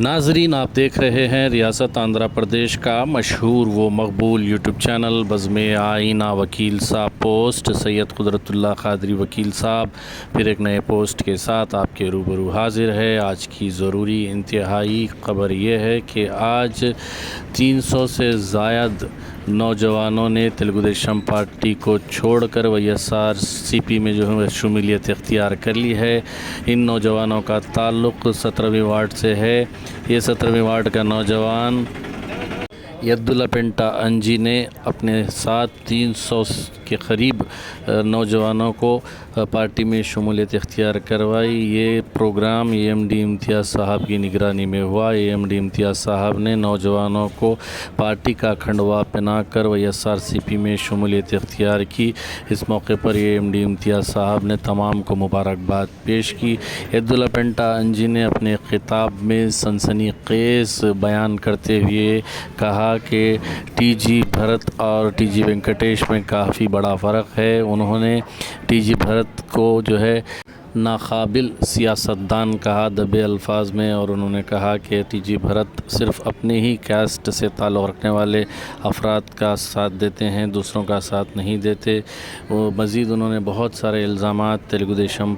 ناظرین، آپ دیکھ رہے ہیں ریاست آندھرا پردیش کا مشہور و مقبول یوٹیوب چینل بزم آئینہ وکیل صاحب پوسٹ۔ سید قدرت اللہ قادری وکیل صاحب، پھر ایک نئے پوسٹ کے ساتھ آپ کے روبرو حاضر ہے۔ آج کی ضروری انتہائی خبر یہ ہے کہ آج تین سو سے زائد نوجوانوں نے تلگو دیشم پارٹی کو چھوڑ کر وائی ایس آر سی پی میں جو ہے شمولیت اختیار کر لی ہے۔ ان نوجوانوں کا تعلق سترویں وارڈ سے ہے۔ یہ سترویں وارڈ کا نوجوان یداللہ پنٹا انجی نے اپنے ساتھ تین سو کے قریب نوجوانوں کو پارٹی میں شمولیت اختیار کروائی۔ یہ پروگرام اے ایم ڈی امتیاز صاحب کی نگرانی میں ہوا۔ اے ایم ڈی امتیاز صاحب نے نوجوانوں کو پارٹی کا کھنڈوا پہنا کر وی ایس آر سی پی میں شمولیت اختیار کی۔ اس موقع پر اے ایم ڈی امتیاز صاحب نے تمام کو مبارکباد پیش کی۔ عبداللہ پنٹا انجی نے اپنے خطاب میں سنسنی خیز بیان کرتے ہوئے کہا کہ ٹی جی بھرت اور ٹی جی وینکٹیش میں کافی بڑا فرق ہے۔ انہوں نے ٹی جی بھرت کو جو ہے ناقابل سیاستدان کہا دبے الفاظ میں اور انہوں نے کہا کہ ٹی جی بھرت صرف اپنی ہی کاسٹ سے تعلق رکھنے والے افراد کا ساتھ دیتے ہیں، دوسروں کا ساتھ نہیں دیتے۔ وہ مزید انہوں نے بہت سارے الزامات تلگو دیشم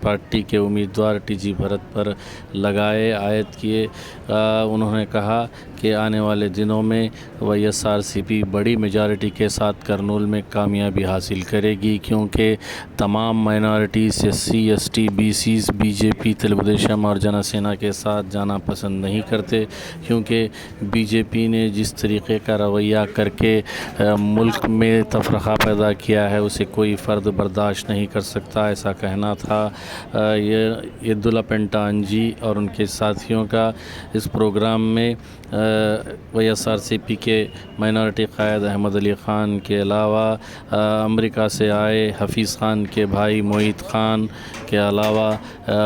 پارٹی کے امیدوار ٹی جی بھرت پر لگائے، عائد کیے۔ انہوں نے کہا کہ آنے والے دنوں میں وی ایس آر سی پی بڑی میجارٹی کے ساتھ کرنول میں کامیابی حاصل کرے گی، کیونکہ تمام مائنارٹیز سے سی ایس ٹی بی سیز بی جے پی، تلگو دیشم اور جنا سینا کے ساتھ جانا پسند نہیں کرتے کیونکہ بی جے پی نے جس طریقے کا رویہ کر کے ملک میں تفرخہ پیدا کیا ہے، اسے کوئی فرد برداشت نہیں کر سکتا، ایسا کہنا تھا یہ عبداللہ پنٹان جی اور ان کے ساتھیوں کا اس پروگرام میں وی ایس آر سی پی کے مینورٹی قائد احمد علی خان کے علاوہ امریکہ سے آئے حفیظ خان کے بھائی معید خان کے علاوہ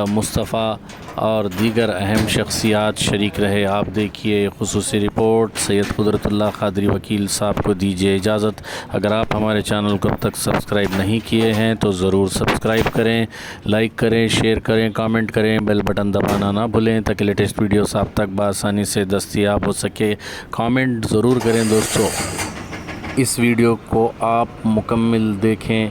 مصطفیٰ اور دیگر اہم شخصیات شریک رہے۔ آپ دیکھیے، خصوصی رپورٹ، سید قدرت اللہ قادری وکیل صاحب کو دیجیے اجازت۔ اگر آپ ہمارے چینل کو اب تک سبسکرائب نہیں کیے ہیں، تو ضرور سبسکرائب کریں، لائک کریں، شیئر کریں، کامنٹ کریں، بیل بٹن دبانا نہ بھولیں تاکہ لیٹسٹ ویڈیوز آپ تک بآسانی سے دستیاب ہو سکے۔ کامنٹ ضرور کریں دوستو۔ اس ویڈیو کو آپ مکمل دیکھیں۔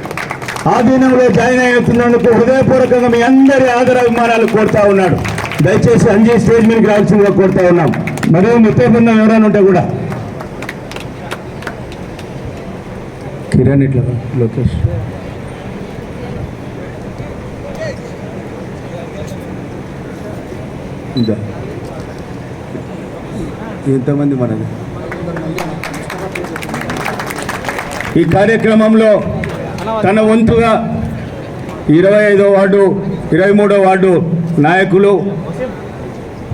ఆధీనంలో జాయిన్ అవుతున్నందుకు హృదయపూర్వకంగా మీ అందరి ఆదరాభిమానాలు కోరుతా ఉన్నాడు. దయచేసి అంజీ స్టేజ్ మీదకి రావాల్సిందిగా కోరుతా ఉన్నాం. మరియు మిత్ర బృందం ఎవరైనా ఉంటే కూడా. కిరణ్ ఇట్లా లోకేష్. ఎంతమంది మనది? ఈ కార్యక్రమంలో తన వంతుగా ఇరవై ఐదో వార్డు ఇరవై మూడో వార్డు నాయకులు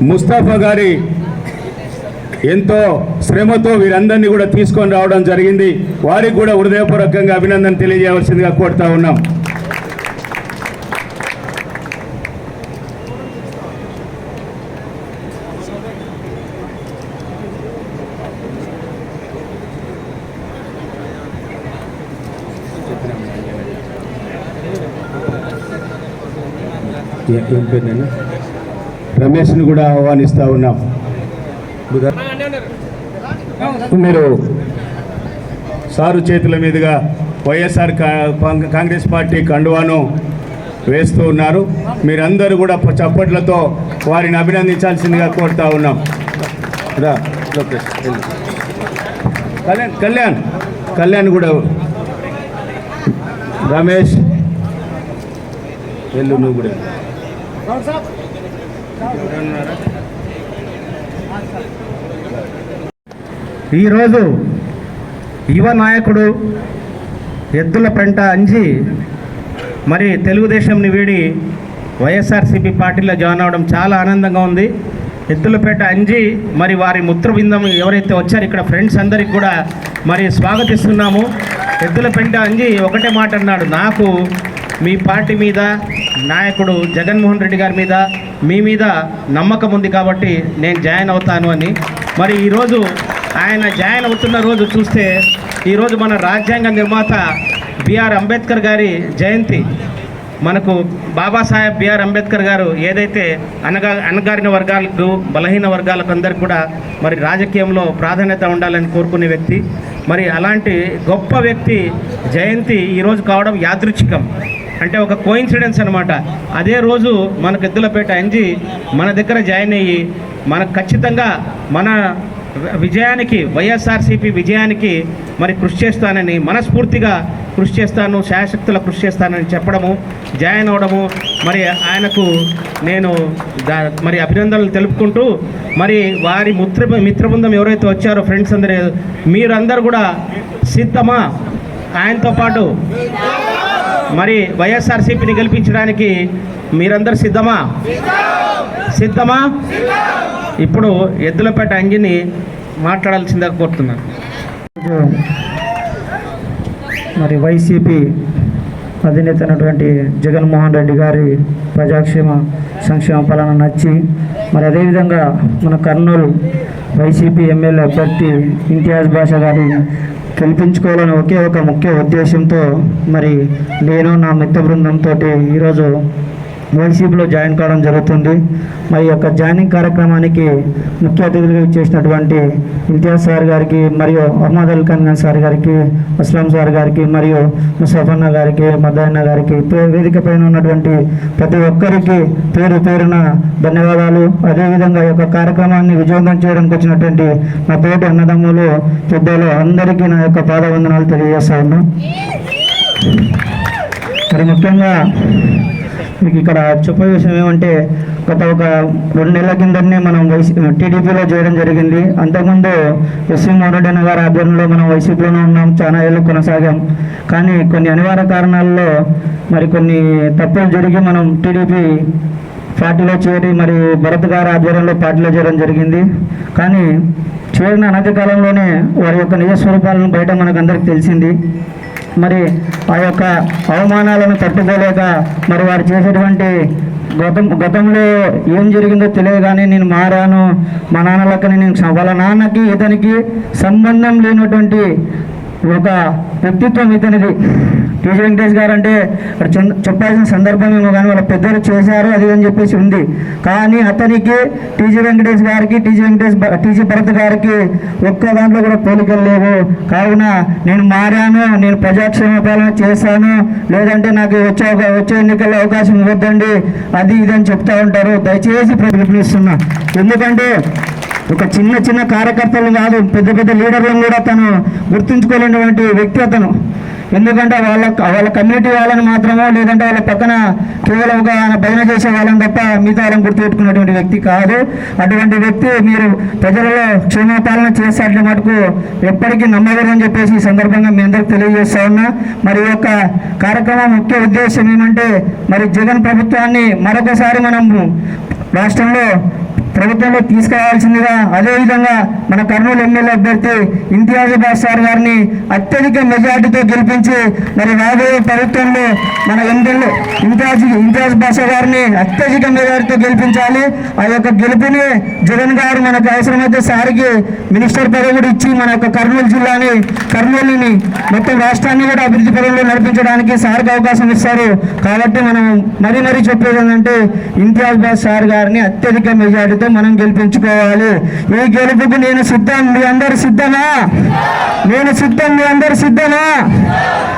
ముస్తాఫా గారి ఎంతో శ్రమతో వీరందరినీ కూడా తీసుకొని రావడం జరిగింది. వారికి కూడా హృదయపూర్వకంగా అభినందన తెలియజేయవలసిందిగా కోరుతా ఉన్నాం. ఏం పేరు రమేష్ని కూడా ఆహ్వానిస్తూ ఉన్నాం. మీరు సారు చేతుల మీదుగా వైఎస్ఆర్ కాంగ్రెస్ పార్టీ కండువాను వేస్తూ ఉన్నారు. మీరందరూ కూడా చప్పట్లతో వారిని అభినందించాల్సిందిగా కోరుతా ఉన్నాం. రా లోకేష్ కళ్యాణ్ కళ్యాణ్ కళ్యాణ్ కూడా రమేష్ వెళ్ళు నువ్వు కూడా ఈరోజు యువ నాయకుడు ఎద్దుల పెంట అంజి మరి తెలుగుదేశంని వీడి వైఎస్ఆర్సీపీ పార్టీలో జాయిన్ అవ్వడం చాలా ఆనందంగా ఉంది. ఎద్దులపేట అంజి మరి వారి ముత్ర బృందం ఎవరైతే వచ్చారో ఇక్కడ ఫ్రెండ్స్ అందరికి కూడా మరి స్వాగతిస్తున్నాము. ఎద్దులపేట అంజి ఒకటే మాట అన్నాడు నాకు మీ పార్టీ మీద నాయకుడు జగన్మోహన్ రెడ్డి గారి మీద మీ మీద నమ్మకం ఉంది కాబట్టి నేను జాయిన్ అవుతాను అని. మరి ఈరోజు ఆయన జాయిన్ అవుతున్న రోజు చూస్తే ఈరోజు మన రాజ్యాంగ నిర్మాత బిఆర్ అంబేద్కర్ గారి జయంతి. మనకు బాబాసాహెబ్ బిఆర్ అంబేద్కర్ గారు ఏదైతే అనగా అనగారిన వర్గాలకు బలహీన వర్గాలకు అందరికి కూడా మరి రాజకీయంలో ప్రాధాన్యత ఉండాలని కోరుకునే వ్యక్తి. మరి అలాంటి గొప్ప వ్యక్తి జయంతి ఈరోజు కావడం యాదృచ్ఛికం. అంటే ఒక కోయిన్సిడెన్స్ అనమాట అదే రోజు మనకు ఎద్దులపేట ఎంజి మన దగ్గర జాయిన్ అయ్యి మనకు ఖచ్చితంగా మన విజయానికి వైఎస్ఆర్సీపీ విజయానికి మరి కృషి చేస్తానని మనస్ఫూర్తిగా కృషి చేస్తాను శాశక్తుల కృషి చేస్తానని చెప్పడము జాయిన్ అవడము మరి ఆయనకు నేను దా- మరి అభినందనలు తెలుపుకుంటూ మరి వారి మిత్ర మిత్రబృందం ఎవరైతే వచ్చారో ఫ్రెండ్స్ అందరూ మీరందరూ కూడా సిద్ధమా? ఆయనతో పాటు. మరి వైఎస్ఆర్సీపీని గెలిపించడానికి మీరందరు సిద్ధమా? సిద్ధమా? ఇప్పుడు ఎద్దులపేట అంజని మాట్లాడాల్సిందిగా కోరుతున్నాను. మరి వైసీపీ అధినేత అయినటువంటి జగన్మోహన్ రెడ్డి గారి ప్రజాక్షేమ సంక్షేమ పాలన నచ్చి మరి అదేవిధంగా మన కర్నూలు వైసీపీ ఎమ్మెల్యే అభ్యర్థి ఇంతియాజ్ భాష గారి కల్పించుకోవాలని ఒకే ఒక ముఖ్య ఉద్దేశంతో మరి నేను నా మిత్ర బృందంతో ఈరోజు వైసీపీలో జాయిన్ కావడం జరుగుతుంది. మరి యొక్క జాయినింగ్ కార్యక్రమానికి ముఖ్య అతిథులుగా ఇచ్చేసినటువంటి ఇంతియాజ్ సార్ గారికి మరియు అహ్మద్ అల్ ఖాన్ సార్ గారికి అస్లాం సార్ గారికి మరియు ముసఫన్న గారికి మదన్న గారికి వేదిక పైన ఉన్నటువంటి ప్రతి ఒక్కరికి పేరు పేరున ధన్యవాదాలు. అదేవిధంగా యొక్క కార్యక్రమాన్ని విజయవంతం చేయడానికి వచ్చినటువంటి నా తోటి అన్నదమ్ములు పెద్దలు అందరికీ నా యొక్క పాదవందనాలు తెలియజేస్తా ఉన్నా మరి ముఖ్యంగా మీకు ఇక్కడ చెప్పే విషయం ఏమంటే గత ఒక రెండు నెలల కిందనే మనం వైసీ టీడీపీలో చేయడం జరిగింది. అంతకుముందు ఎస్వి మోరెడ్డి గారి ఆధ్వర్యంలో మనం వైసీపీలోనే ఉన్నాం చాలా ఏళ్ళు కొనసాగాం. కానీ కొన్ని అనివార్య కారణాల్లో మరి కొన్ని తప్పులు జరిగి మనం టీడీపీ పార్టీలో చేరి మరి భరత్ గారి ఆధ్వర్యంలో పార్టీలో చేరడం జరిగింది. కానీ చేరిన అనతి కాలంలోనే వారి యొక్క నిజ స్వరూపాలను బయట మనకు అందరికి తెలిసింది. మరి ఆ యొక్క అవమానాలను తట్టుకోలేక మరి వారు చేసేటువంటి గతం గతంలో ఏం జరిగిందో తెలియదు కానీ నేను మారాను. మా నాన్న లెక్కని నేను వాళ్ళ నాన్నకి ఇతనికి సంబంధం లేనటువంటి ఒక వ్యక్తిత్వం ఇతనిది. టీజీ వెంకటేష్ గారు అంటే అక్కడ చెప్పాల్సిన సందర్భం ఏమో కానీ వాళ్ళ పెద్దలు చేశారు అది అని చెప్పేసి ఉంది. కానీ అతనికి టీజీ వెంకటేష్ గారికి టీజీ వెంకటేష్ టీజీ భరత్ గారికి ఒక్క దాంట్లో కూడా పోలికలు లేవు. కావున నేను మారాను నేను ప్రజాక్షేమ పాలన చేశాను. లేదంటే నాకు వచ్చే ఒక- వచ్చే ఎన్నికల్లో అవకాశం ఇవ్వద్దండి. అది ఇది అని చెప్తా ఉంటారు. దయచేసి ప్రతినిస్తున్నా ఎందుకంటే ఒక చిన్న చిన్న కార్యకర్తలు కాదు పెద్ద పెద్ద లీడర్లను కూడా తను గుర్తుంచుకోలేనటువంటి వ్యక్తి అతను. ఎందుకంటే వాళ్ళ వాళ్ళ కమ్యూనిటీ వాళ్ళని మాత్రమో లేదంటే వాళ్ళ పక్కన కేవలం ఒక ఆయన భజన చేసే వాళ్ళని తప్ప మిగతా వాళ్ళని గుర్తుపెట్టుకున్నటువంటి వ్యక్తి కాదు. అటువంటి వ్యక్తి మీరు ప్రజలలో క్షేమపాలన చేసేట్ల మటుకు ఎప్పటికీ నమ్మగలని చెప్పేసి ఈ సందర్భంగా మీ అందరికి తెలియజేస్తా ఉన్నా. మరి యొక్క కార్యక్రమం ముఖ్య ఉద్దేశం ఏమంటే మరి జగన్ ప్రభుత్వాన్ని మరొకసారి మనము రాష్ట్రంలో ప్రభుత్వంలో తీసుకురావాల్సిందిగా అదేవిధంగా మన కర్నూలు ఎమ్మెల్యే అభ్యర్థి ఇంతియాజ్ బాస్ సార్ గారిని అత్యధిక మెజార్టీతో గెలిపించి మరి రాబోయే ప్రభుత్వంలో మన ఎమ్మెల్యే ఇంతియాజ్ ఇంతియాజ్ బాషా గారిని అత్యధిక మెజార్టీతో గెలిపించాలి. ఆ యొక్క గెలుపుని జగన్ గారు మనకు అవసరమైతే సారికి మినిస్టర్ పదవి కూడా ఇచ్చి మన యొక్క కర్నూలు జిల్లాని కర్నూలుని మొత్తం రాష్ట్రాన్ని కూడా అభివృద్ధి పదంలో నడిపించడానికి సార్కి అవకాశం ఇస్తారు. కాబట్టి మనం మరీ మరీ చెప్పేది ఏంటంటే ఇంతియాజ్ బాస్ సార్ గారిని అత్యధిక మెజార్టీతో మనం గెలిపించుకోవాలి. ఈ గెలుపుకు నేను సిద్ధం. మీ అందరు సిద్ధమా? నేను సిద్ధం. మీ అందరు సిద్ధమా?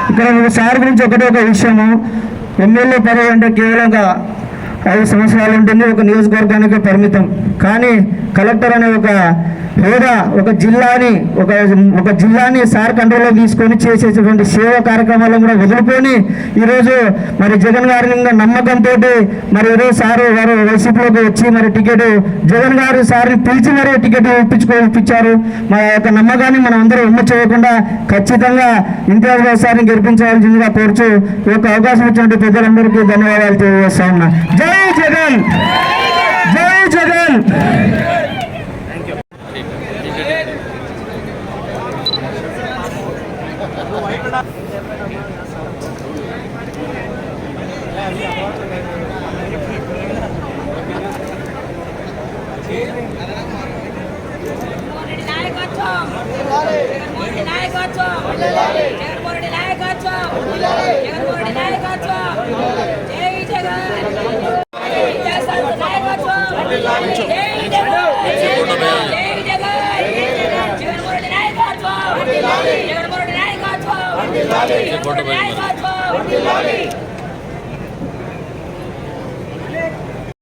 ఇక్కడ సార్ గురించి ఒకటే ఒక విషయము. ఎమ్మెల్యే పదవి అంటే కేవలం ఐదు సంవత్సరాలు ఉంటుంది. ఒక నియోజకవర్గానికి పరిమితం. కానీ కలెక్టర్ అనే ఒక హోదా ఒక జిల్లాని ఒక ఒక జిల్లాని సార్ కంట్రోల్లో తీసుకొని చేసేటువంటి సేవా కార్యక్రమాలను కూడా వదులుకొని ఈరోజు మరి జగన్ గారి నమ్మకంతో మరి ఈరోజు సారు వారు వైసీపీలోకి వచ్చి మరి టికెట్ జగన్ గారు సార్ని పిలిచి మరి టికెట్ ఇప్పించుకో ఇప్పించారు. మా యొక్క నమ్మకాన్ని మనం అందరూ ఉమ్మ చేయకుండా ఖచ్చితంగా ఇంతియాజ్ బాబు సార్ని గెలిపించవలసిందిగా కోరుచు ఈ యొక్క అవకాశం ఇచ్చినటువంటి ప్రజలందరికీ ధన్యవాదాలు తెలియజేస్తా ఉన్నా. జై జగన్! జై జగన్ నాయకత్వం. జగన్మోహన్ నాయకత్వం. జగన్మోహన్ నాయకత్వం జగన్మోహన్ రెడ్డి నాయకత్వం జై జగన్ విద్యాశాఖ నాయకత్వం జై జగన్ జై జగన్ జగన్మోహన్ రెడ్డి నాయకత్వం